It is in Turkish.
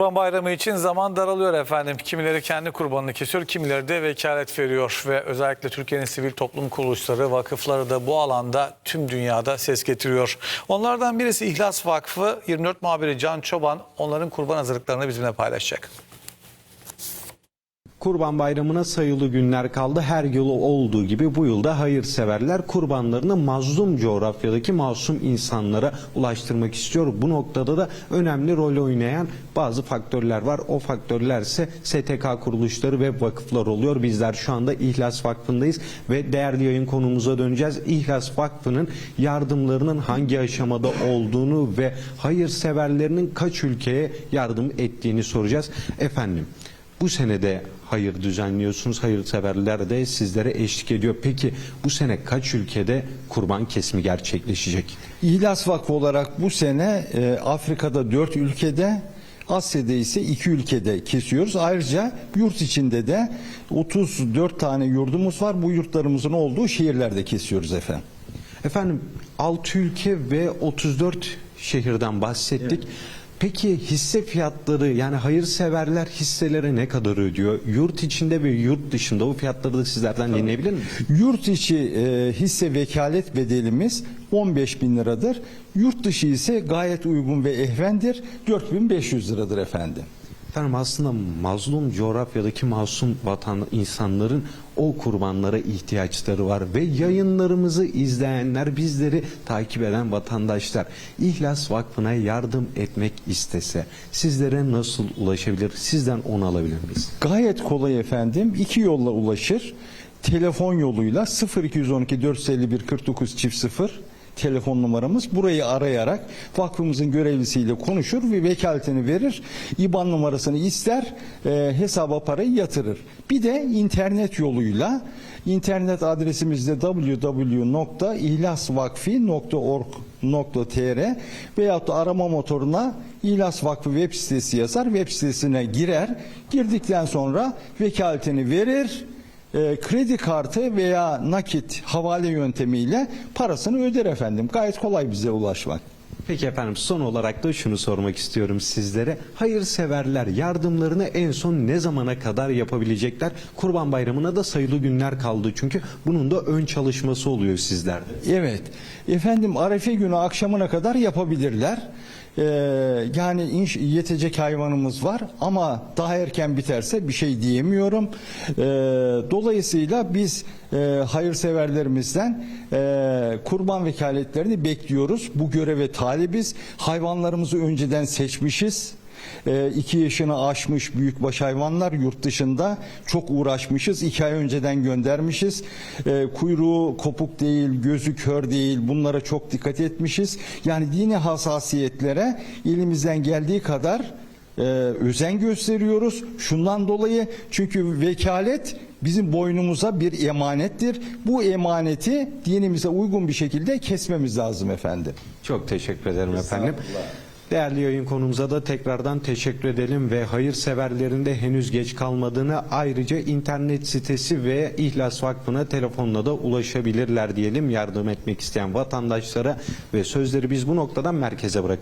Kurban Bayramı için zaman daralıyor efendim. Kimileri kendi kurbanını kesiyor, kimileri de vekalet veriyor ve özellikle Türkiye'nin sivil toplum kuruluşları, vakıfları da bu alanda tüm dünyada ses getiriyor. Onlardan birisi İhlas Vakfı 24 muhabiri Can Çoban onların kurban hazırlıklarını bizimle paylaşacak. Kurban Bayramı'na sayılı günler kaldı. Her yıl olduğu gibi bu yılda hayırseverler kurbanlarını mazlum coğrafyadaki masum insanlara ulaştırmak istiyor. Bu noktada da önemli rol oynayan bazı faktörler var. O faktörler ise STK kuruluşları ve vakıflar oluyor. Bizler şu anda İhlas Vakfı'ndayız ve değerli yayın konumuza döneceğiz. İhlas Vakfı'nın yardımlarının hangi aşamada olduğunu ve hayırseverlerinin kaç ülkeye yardım ettiğini soracağız. Efendim bu senede hayır düzenliyorsunuz. Hayırseverler de sizlere eşlik ediyor. Peki bu sene kaç ülkede kurban kesimi gerçekleşecek? İhlas Vakfı olarak bu sene e, Afrika'da 4 ülkede, Asya'da ise 2 ülkede kesiyoruz. Ayrıca yurt içinde de 34 tane yurdumuz var. Bu yurtlarımızın olduğu şehirlerde kesiyoruz efendim. Efendim 6 ülke ve 34 şehirden bahsettik. Peki hisse fiyatları yani hayırseverler hisseleri ne kadar ödüyor? Yurt içinde ve yurt dışında o fiyatları da sizlerden dinleyebilir miyiz? Yurt içi e, hisse vekalet bedelimiz 15 bin liradır. Yurt dışı ise gayet uygun ve ehvendir. 4500 liradır efendim. Efendim aslında mazlum coğrafyadaki masum vatan insanların o kurbanlara ihtiyaçları var ve yayınlarımızı izleyenler bizleri takip eden vatandaşlar İhlas Vakfı'na yardım etmek istese sizlere nasıl ulaşabilir? Sizden onu alabilir miyiz? Gayet kolay efendim. İki yolla ulaşır. Telefon yoluyla 0212 451 49 çift 0 telefon numaramız. Burayı arayarak vakfımızın görevlisiyle konuşur ve vekaletini verir. İBAN numarasını ister, e, hesaba parayı yatırır. Bir de internet yoluyla internet adresimizde www.ihlasvakfi.org.tr veyahut da arama motoruna İhlas Vakfı web sitesi yazar. Web sitesine girer. Girdikten sonra vekaletini verir. E, kredi kartı veya nakit havale yöntemiyle parasını öder efendim. Gayet kolay bize ulaşmak. Peki efendim son olarak da şunu sormak istiyorum sizlere. Hayırseverler yardımlarını en son ne zamana kadar yapabilecekler? Kurban Bayramı'na da sayılı günler kaldı çünkü bunun da ön çalışması oluyor sizlerde. Evet. Efendim Arefe günü akşamına kadar yapabilirler. Ee, yani inş, yetecek hayvanımız var ama daha erken biterse bir şey diyemiyorum. Ee, dolayısıyla biz e, hayırseverlerimizden e, kurban vekaletlerini bekliyoruz. Bu göreve talibiz. Hayvanlarımızı önceden seçmişiz. 2 yaşını aşmış büyükbaş hayvanlar yurt dışında çok uğraşmışız. 2 ay önceden göndermişiz. E, kuyruğu kopuk değil, gözü kör değil. Bunlara çok dikkat etmişiz. Yani dini hassasiyetlere elimizden geldiği kadar e, özen gösteriyoruz. Şundan dolayı çünkü vekalet bizim boynumuza bir emanettir. Bu emaneti dinimize uygun bir şekilde kesmemiz lazım efendim. Çok teşekkür ederim efendim. Değerli yayın konumuza da tekrardan teşekkür edelim ve hayırseverlerinde henüz geç kalmadığını ayrıca internet sitesi ve İhlas Vakfı'na telefonla da ulaşabilirler diyelim yardım etmek isteyen vatandaşlara ve sözleri biz bu noktadan merkeze bırakalım.